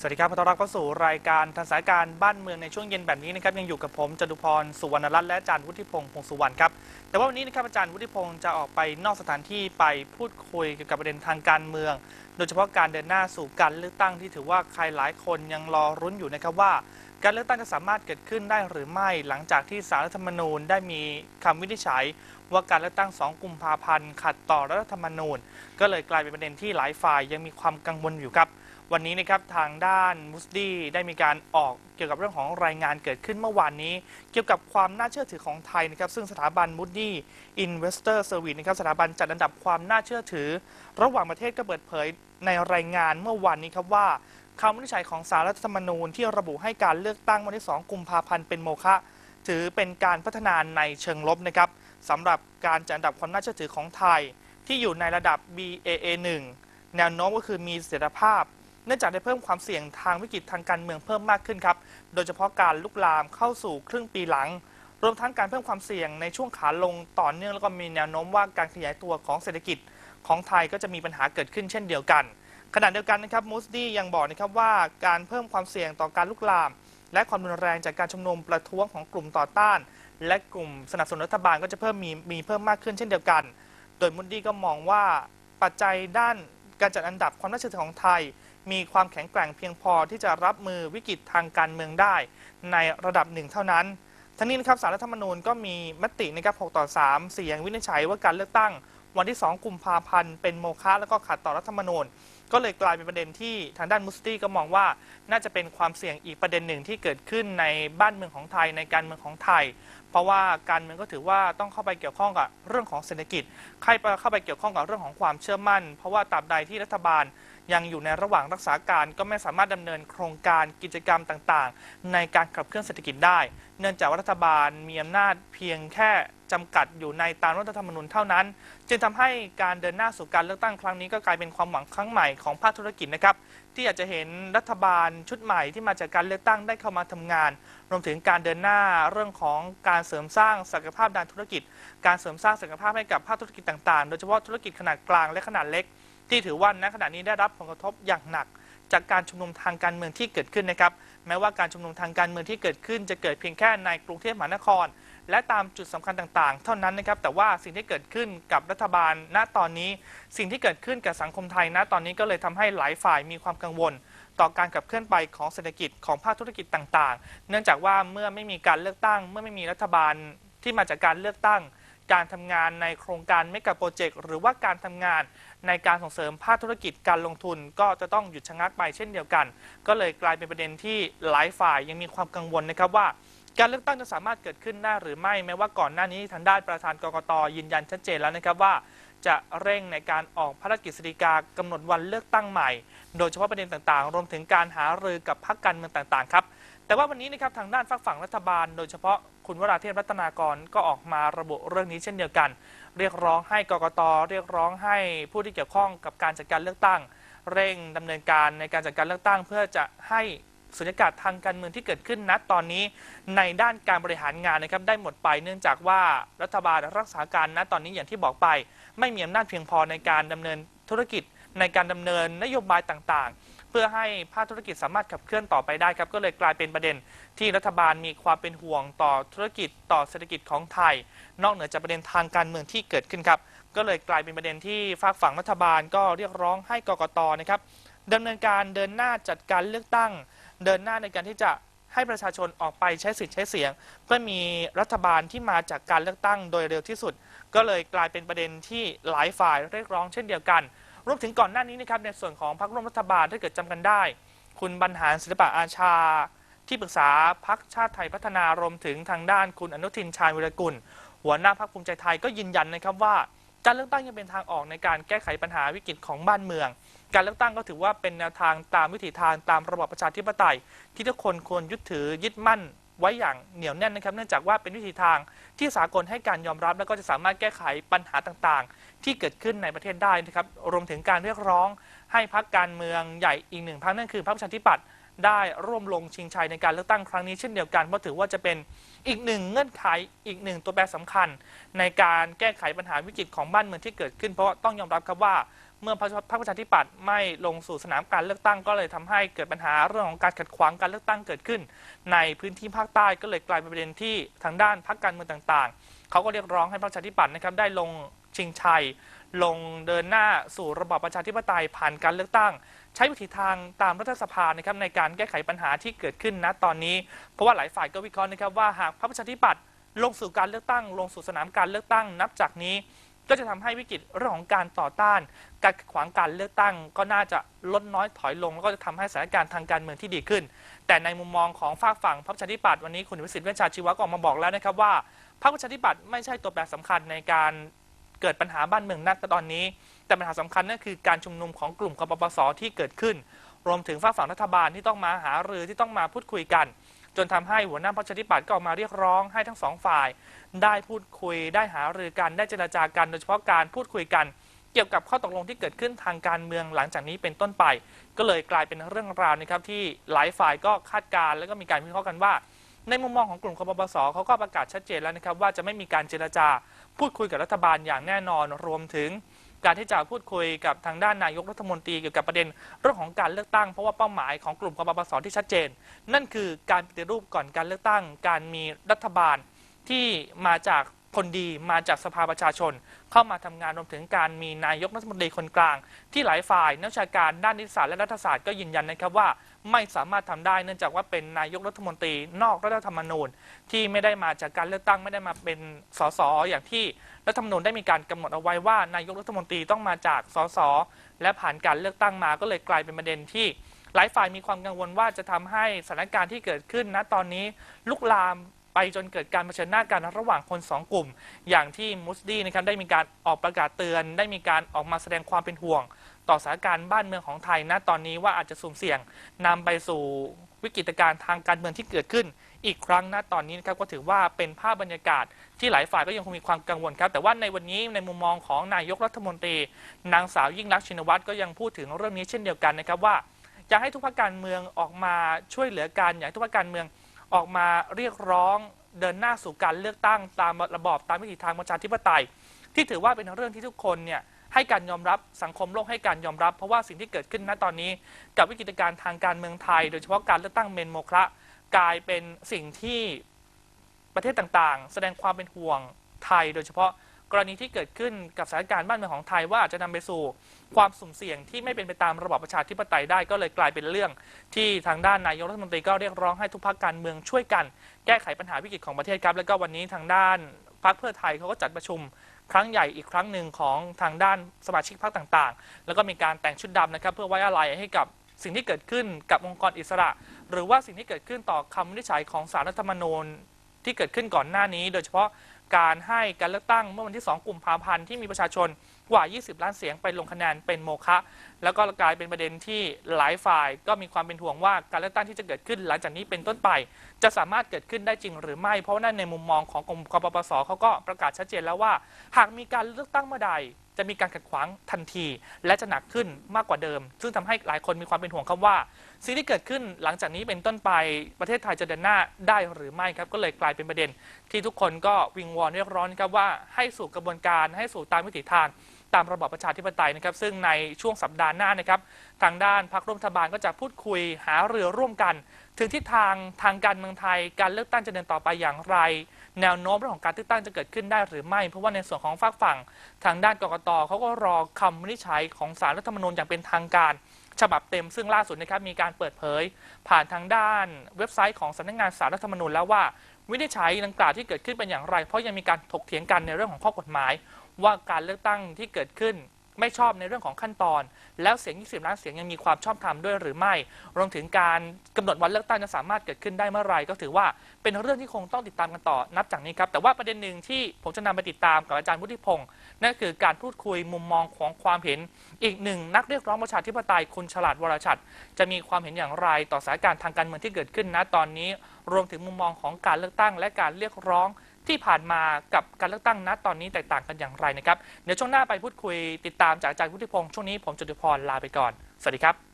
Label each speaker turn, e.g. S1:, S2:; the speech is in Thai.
S1: สวัสดีครับขอต้อนรับเข้าสู่รายการทันสายการบ้านเมืองในช่วงเย็นแบบนี้นะครับยังอยู่กับผมจตุพรสุวรรณรัตน์และอาจารย์วุฒิพงศ์พงศ์สุวรรณครับแต่ว่าวันนี้นะครับอาจารย์วุฒิพงศ์จะออกไปนอกสถานที่ไปพูดคุยเกี่ยวกับประเด็นทางการเมือง โดยเฉพาะการเดินหน้าสู่การเลือกตั้งที่ถือว่าใครหลายคนยังรอรุ้นอยู่นะครับว่า การเลือกตั้งจะสามารถเกิดขึ้นได้หรือไม่หลังจากที่สารรัฐธรรมนูญได้มีคำวินิจฉัยว่าการเลือกตั้ง 2 กุมภาพันธ์ขัดต่อรัฐธรรมนูญ ก็เลยกลายเป็นประเด็นที่หลายฝ่ายยังมีความกังวลอยู่ครับ วันนี้นะครับทางด้านมุสดีได้มีการออกเกี่ยวกับเรื่องของรายงานเกิดขึ้นเมื่อวานนี้ เกี่ยวกับความน่าเชื่อถือของไทยนะครับซึ่งสถาบันมุ d ี Investor Service นะครับสถาบันจัดอันดับความน่าเชื่อถือ ระหว่างประเทศก็เปิดเผยในรายงานเมื่อวานนี้ครับว่าคำวินิจฉัยของสารรัฐธรรมนูญที่ระบุให้การเลือกตั้งวันที่ 2 กุมภาพันธ์เป็นโมฆะถือเป็นการพัฒนาในเชิงลบนะครับสำหรับการจัดอันดับความน่าเชื่อถือของไทย ที่อยู่ในระดับ BAA1 แนวโน้มก็คือมีเสถียรภาพ เนื่องจากได้เพิ่มความเสี่ยงทางวิกฤตทางการเมืองเพิ่มมากขึ้นครับ โดยเฉพาะการลุกลามเข้าสู่ครึ่งปีหลัง รวมทั้งการเพิ่มความเสี่ยงในช่วงขาลงต่อเนื่องแล้วก็มีแนวโน้มว่าการขยายตัวของเศรษฐกิจของไทยก็จะมีปัญหาเกิดขึ้นเช่นเดียวกัน ขณะเดียวกันนะครับมูสดี้ยังบอกนะครับว่าการเพิ่มความเสี่ยงต่อการลุกลาม และความรุนแรงจากการชุมนุมประท้วงของกลุ่มต่อต้าน และกลุ่มสนับสนุนรัฐบาลก็จะเพิ่มมีมีเพิ่มมากขึ้นเช่นเดียวกัน โดยมูดดี้ก็มองว่าปัจจัยด้าน การจัดอันดับความน่าเชื่อถือของไทย มีความแข็งแกร่งเพียงพอที่จะรับมือวิกฤตทางการเมืองได้ ในระดับหนึ่งเท่านั้นทั้งนี้นะครับสารรัฐธรรมนูญก็มีมตินะครับ 6 ต่อ 3 เสียงวินิจฉัยว่าการเลือกตั้ง วันที่ 2 กุมภาพันธ์เป็นโมฆะแล้วก็ขัดต่อรัฐธรรมนูญ ก็เลยกลายเป็นประเด็นที่ทางด้านมุสตี้ก็มองว่าน่าจะเป็นความเสี่ยงอีกประเด็นหนึ่งที่เกิดขึ้นในบ้านเมืองของไทยในการเมืองของไทย เพราะว่าการเมืองก็ถือว่าต้องเข้าไปเกี่ยวข้องกับเรื่องของเศรษฐกิจใครเข้าไปเกี่ยวข้องกับเรื่องของความเชื่อมั่น เพราะว่าตราบใดที่รัฐบาลยังอยู่ในระหว่างรักษาการก็ไม่สามารถดำเนินโครงการกิจกรรมต่างๆ ในการขับเคลื่อนเศรษฐกิจได้ เนื่องจากว่ารัฐบาลมีอำนาจเพียงแค่ จำกัดอยู่ในตามรัฐธรรมนูญเท่านั้น จึงทำให้การเดินหน้าสู่การเลือกตั้งครั้งนี้ก็กลายเป็นความหวังครั้งใหม่ของภาคธุรกิจนะครับที่อยากจะเห็นรัฐบาลชุดใหม่ที่มาจากการเลือกตั้งได้เข้ามาทำงาน รวมถึงการเดินหน้าเรื่องของการเสริมสร้างศักยภาพด้านธุรกิจ การเสริมสร้างศักยภาพให้กับภาคธุรกิจต่างๆ โดยเฉพาะธุรกิจขนาดกลางและขนาดเล็ก ที่ถือว่าณขณะนี้ได้รับผลกระทบอย่างหนักจากการชุมนุมทางการเมืองที่เกิดขึ้นนะครับ แม้ว่าการชุมนุมทางการเมืองที่เกิดขึ้น จะเกิดเพียงแค่ในกรุงเทพมหานคร และตามจุดสำคัญต่างๆ เท่านั้นนะครับ แต่ว่าสิ่งที่เกิดขึ้นกับรัฐบาลณตอนนี้ สิ่งที่เกิดขึ้นกับสังคมไทยณตอนนี้ก็เลยทำให้หลายฝ่ายมีความกังวล ต่อการขับเคลื่อนไปของเศรษฐกิจของภาคธุรกิจต่างๆ เนื่องจากว่าเมื่อไม่มีการเลือกตั้ง เมื่อไม่มีรัฐบาลที่มาจากการเลือกตั้ง การทำงานในโครงการเมกะโปรเจกต์หรือว่าการทำงานในการส่งเสริมภาคธุรกิจการลงทุนก็จะต้องหยุดชะงักไปเช่นเดียวกัน ก็เลยกลายเป็นประเด็นที่หลายฝ่ายยังมีความกังวลนะครับว่า การเลือกตั้งจะสามารถเกิดขึ้นได้หรือไม่แม้ว่าก่อนหน้านี้ทางด้านประธานกกตยืนยันชัดเจนแล้วนะครับว่า จะเร่งในการออกพระราชกฤษฎีกากำหนดวันเลือกตั้งใหม่ โดยเฉพาะประเด็นต่างๆ รวมถึงการหารือกับพรรคการเมืองต่างๆครับแต่ว่าวันนี้นะครับทางด้านฝักฝั่งรัฐบาล โดยเฉพาะคุณวราเทพรัตนากรก็ออกมาระบุเรื่องนี้เช่นเดียวกัน เรียกร้องให้กกตเรียกร้องให้ผู้ที่เกี่ยวข้องกับการจัดการเลือกตั้ง เร่งดำเนินการในการจัดการเลือกตั้ง เพื่อจะให้ สุญญากาศทางการเมืองที่เกิดขึ้นณตอนนี้ในด้านการบริหารงานนะครับได้หมดไปเนื่องจากว่ารัฐบาลรักษาการณตอนนี้อย่างที่บอกไป ไม่มีอำนาจเพียงพอในการดำเนินธุรกิจในการดำเนินนโยบายต่างๆ เพื่อให้ภาคธุรกิจสามารถขับเคลื่อนต่อไปได้ครับ ก็เลยกลายเป็นประเด็นที่รัฐบาลมีความเป็นห่วงต่อธุรกิจต่อเศรษฐกิจของไทย นอกเหนือจากประเด็นทางการเมืองที่เกิดขึ้นครับ ก็เลยกลายเป็นประเด็นที่ฝากฝั่งรัฐบาลก็เรียกร้องให้กกตนะครับดำเนินการเดินหน้าจัดการเลือกตั้ง เดินหน้าในการที่จะให้ประชาชนออกไปใช้สิทธิ์ใช้เสียง เพื่อมีรัฐบาลที่มาจากการเลือกตั้งโดยเร็วที่สุด ก็เลยกลายเป็นประเด็นที่หลายฝ่ายเรียกร้องเช่นเดียวกันรวมถึงก่อนหน้านี้นะครับในส่วนของพรรคร่วมรัฐบาลถ้าเกิดจำกันได้ คุณบรรหารศิลปะอาชา ที่ปรึกษาพรรคชาติไทยพัฒนารวมถึงทางด้านคุณอนุทินชาญวิรกุล หัวหน้าพรรคภูมิใจไทยก็ยืนยันนะครับว่า การเลือกตั้งยังเป็นทางออกในการแก้ไขปัญหาวิกฤตของบ้านเมือง การเลือกตั้งก็ถือว่าเป็นแนวทางตามวิถีทางตามระบอบประชาธิปไตย ที่ทุกคนควรยึดถือยึดมั่นไว้อย่างเหนียวแน่นนะครับ เนื่องจากว่าเป็นวิถีทางที่สากลให้การยอมรับ แล้วก็จะสามารถแก้ไขปัญหาต่างๆ ที่เกิดขึ้นในประเทศได้นะครับ รวมถึงการเรียกร้อง ให้พรรคการเมืองใหญ่อีกหนึ่งพรรคนั่นคือพรรคประชาธิปัตย์ได้ร่วมลงชิงชัยในการเลือกตั้งครั้งนี้เช่นเดียวกันเพราะถือว่าจะเป็นอีกหนึ่งเงื่อนไขอีกหนึ่งตัวแปรสำคัญ ในการแก้ไขปัญหาวิกฤตของบ้านเมืองที่เกิดขึ้น เพราะต้องยอมรับครับว่า เมื่อพรรคพรรคประชาธิปัตย์ไม่ลงสู่สนามการเลือกตั้งก็เลยทำให้เกิดปัญหาเรื่องของการขัดขวางการเลือกตั้งเกิดขึ้น ในพื้นที่ภาคใต้ก็เลยกลายเป็นประเด็นที่ทางด้านพรรคการเมืองต่างๆ เขาก็เรียกร้องให้พรรคประชาธิปัตย์นะครับได้ลงชิงชัย ลงเดินหน้าสู่ระบอบประชาธิปไตยผ่านการเลือกตั้ง ใช้วิธีทางตามรัฐสภานะครับในการแก้ไขปัญหาที่เกิดขึ้นณตอนนี้ เพราะว่าหลายฝ่ายก็วิเคราะห์นะครับว่าหากพรรคประชาธิปัตย์ลงสู่การเลือกตั้ง ลงสู่สนามการเลือกตั้ง นับจากนี้ ก็จะทำให้วิกฤตเรื่องของการต่อต้าน การขวางการเลือกตั้ง ก็น่าจะลดน้อยถอยลง แล้วก็จะทำให้สถานการณ์ทางการเมืองที่ดีขึ้น แต่ในมุมมองของฝากฝั่งพรรคประชาธิปัตย์วันนี้คุณวิสิทธิ์เวชชาชีวะก็ออกมาบอกแล้วนะครับว่าพรรคประชาธิปัตย์ไม่ใช่ตัวแปรสำคัญในการเกิดปัญหาบ้านเมืองนักตอนนี้ แต่ปัญหาสำคัญนั่นคือการชุมนุมของกลุ่มกปปสที่เกิดขึ้น รวมถึงฝากฝั่งรัฐบาลที่ต้องมาหารือที่ต้องมาพูดคุยกัน จนทำให้หัวหน้าพรรคประชาธิปัตย์ก็ออกมาเรียกร้องให้ทั้งสองฝ่าย ได้พูดคุยได้หารือกันได้เจรจากันโดยเฉพาะการพูดคุยกัน เกี่ยวกับข้อตกลงที่เกิดขึ้นทางการเมืองหลังจากนี้เป็นต้นไป ก็เลยกลายเป็นเรื่องราวนะครับที่หลายฝ่ายก็คาดการ์แล้วก็มีการวิเคราะห์กันว่า ในมุมมองของกลุ่มคอปปสเขาก็ประกาศชัดเจนแล้วนะครับว่าจะไม่มีการเจรจาพูดคุยกับรัฐบาลอย่างแน่นอนรวมถึง การที่จะพูดคุยกับทางด้านนายกรัฐมนตรีเกี่ยวกับประเด็นเรื่องของการเลือกตั้งเพราะว่าเป้าหมายของกลุ่มกปปสที่ชัดเจน นั่นคือการปฏิรูปก่อนการเลือกตั้ง การมีรัฐบาลที่มาจาก คนดีมาจากสภาประชาชน เข้ามาทำงานรวมถึงการมีนายกรัฐมนตรีคนกลาง ที่หลายฝ่ายนักวิชาการด้านนิติศาสตร์และรัฐศาสตร์ก็ยืนยันนะครับว่าไม่สามารถทำได้เนื่องจากว่าเป็นนายกรัฐมนตรีนอกรัฐธรรมนูญ ที่ไม่ได้มาจากการเลือกตั้งไม่ได้มาเป็นสสอย่างที่รัฐธรรมนูญได้มีการกำหนดเอาไว้ว่านายกรัฐมนตรีต้องมาจากสสและผ่านการเลือกตั้งมาก็เลยกลายเป็นประเด็นที่หลายฝ่ายมีความกังวลว่าจะทำให้สถานการณ์ที่เกิดขึ้นณตอนนี้ลุกลาม ไปจนเกิดการเผชิญหน้ากันระหว่างคนสองกลุ่ม อย่างที่มุสดีนะครับได้มีการออกประกาศเตือน ได้มีการออกมาแสดงความเป็นห่วง ต่อสถานการณ์บ้านเมืองของไทยณตอนนี้ว่าอาจจะสุ่มเสี่ยงนำไปสู่วิกฤตการณ์ทางการเมืองที่เกิดขึ้น อีกครั้งณตอนนี้นะครับก็ถือว่าเป็นภาพบรรยากาศที่หลายฝ่ายก็ยังคงมีความกังวลครับ แต่ว่าในวันนี้ในมุมมองของนายกรัฐมนตรี นางสาวยิ่งรักษณ์ชินวัตรก็ยังพูดถึงเรื่องนี้เช่นเดียวกันนะครับว่าอยากให้ทุกภาคการเมืองออกมาช่วยเหลือกันอยากให้ทุกภาคการเมือง ออกมาเรียกร้องเดินหน้าสู่การเลือกตั้งตามระบอบตามวิถีทางประชาธิปไตย ที่ถือว่าเป็นเรื่องที่ทุกคนเนี่ยให้การยอมรับสังคมโลกให้การยอมรับ เพราะว่าสิ่งที่เกิดขึ้นณตอนนี้ กับวิกฤตการณ์ทางการเมืองไทย โดยเฉพาะการเลือกตั้งเมนโมคระกลายเป็นสิ่งที่ประเทศต่างๆ แสดงความเป็นห่วงไทย โดยเฉพาะ กรณีที่เกิดขึ้นกับสถานการณ์บ้านเมืองของไทยว่าอาจจะนำไปสู่ความสุ่มเสี่ยงที่ไม่เป็นไปตามระบอบประชาธิปไตยได้ก็เลยกลายเป็นเรื่อง ที่ทางด้านนายกรัฐมนตรีก็เรียกร้องให้ทุกภาคการเมืองช่วยกัน แก้ไขปัญหาวิกฤตของประเทศครับ แล้วก็วันนี้ทางด้านพรรคเพื่อไทยเขาก็จัดประชุมครั้งใหญ่อีกครั้งหนึ่งของทางด้านสมาชิกพรรคต่างๆ แล้วก็มีการแต่งชุดดำนะครับ เพื่อไว้อาลัยให้กับสิ่งที่เกิดขึ้นกับองค์กรอิสระ หรือว่าสิ่งที่เกิดขึ้นต่อคำวินิจฉัยของสารรัฐธรรมนูญที่เกิดขึ้นก่อนหน้านี้ โดยเฉพาะ การให้การเลือกตั้งเมื่อวันที่ 2 กุมภาพันธ์ที่มีประชาชนกว่า 20 ล้านเสียงไปลงคะแนนเป็นโมฆะแล้วก็กลายเป็นประเด็นที่หลายฝ่ายก็มีความเป็นห่วงว่าการเลือกตั้งที่จะเกิดขึ้น หลังจากนี้เป็นต้นไป จะสามารถเกิดขึ้นได้จริงหรือไม่ เพราะว่านั่นในมุมมองของกรมกปปสเขาก็ประกาศชัดเจนแล้วว่า หากมีการเลือกตั้งเมื่อใด จะมีการขัดขวางทันที และจะหนักขึ้นมากกว่าเดิม ซึ่งทำให้หลายคนมีความเป็นห่วงครับว่าสิ่งที่เกิดขึ้นหลังจากนี้เป็นต้นไปประเทศไทยจะเดินหน้าได้หรือไม่ครับ ก็เลยกลายเป็นประเด็น ที่ทุกคนก็วิงวอนเรียกร้องนครับว่าให้สู่กระบวนการให้สู่ตามวิถีทางตามระบอบประชาธิปไตยนะครับ ซึ่งในช่วงสัปดาห์หน้านะครับ ทางด้านพรรคร่วมรัฐบาลก็จะพูดคุยหาเรือร่วมกัน ถึงทิศทางทางการเมืองไทย การเลือกตั้งจะเดินต่อไปอย่างไร แนวโน้มเรื่องของการเลือกตั้งจะเกิดขึ้นได้หรือไม่ เพราะว่าในส่วนของฝากฝั่งทางด้านกกตเขาก็รอคำวินิจฉัยของสารรัฐธรรมนูญอย่างเป็นทางการ ฉบับเต็มซึ่งล่าสุดนะครับมีการเปิดเผย ผ่านทางด้านเว็บไซต์ของสำนักงานสารรัฐธรรมนูญแล้วว่าวินิจฉัยดังกล่าวที่เกิดขึ้นเป็นอย่างไร เพราะยังมีการถกเถียงกันในเรื่องของข้อกฎหมาย ว่าการเลือกตั้งที่เกิดขึ้น ไม่ชอบในเรื่องของขั้นตอน แล้วเสียง 20 ล้านเสียงยังมีความชอบธรรมด้วยหรือไม่ รวมถึงการกำหนดวันเลือกตั้งจะสามารถเกิดขึ้นได้เมื่อไหรก็ถือว่าเป็นเรื่องที่คงต้องติดตามกันต่อนับจากนี้ครับ แต่ว่าประเด็นหนึ่งที่ผมจะนำไปติดตามกับอาจารย์วุฒิพงศ์นั่นคือการพูดคุยมุมมองของความเห็น อีกหนึ่งนักเรียกร้องประชาธิปไตยคุณฉลาดวรชัดจะมีความเห็นอย่างไรต่อสถานการณ์ทางการเมืองที่เกิดขึ้นณตอนนี้ รวมถึงมุมมองของการเลือกตั้ง และการเรียกร้อง ที่ผ่านมากับการเลือกตั้งณตอนนี้แตกต่างกันอย่างไรนะครับ เดี๋ยวช่วงหน้าไปพูดคุยติดตามจากอาจารย์วุฒิพงศ์ช่วงนี้ผมจตุพรลาไปก่อน สวัสดีครับ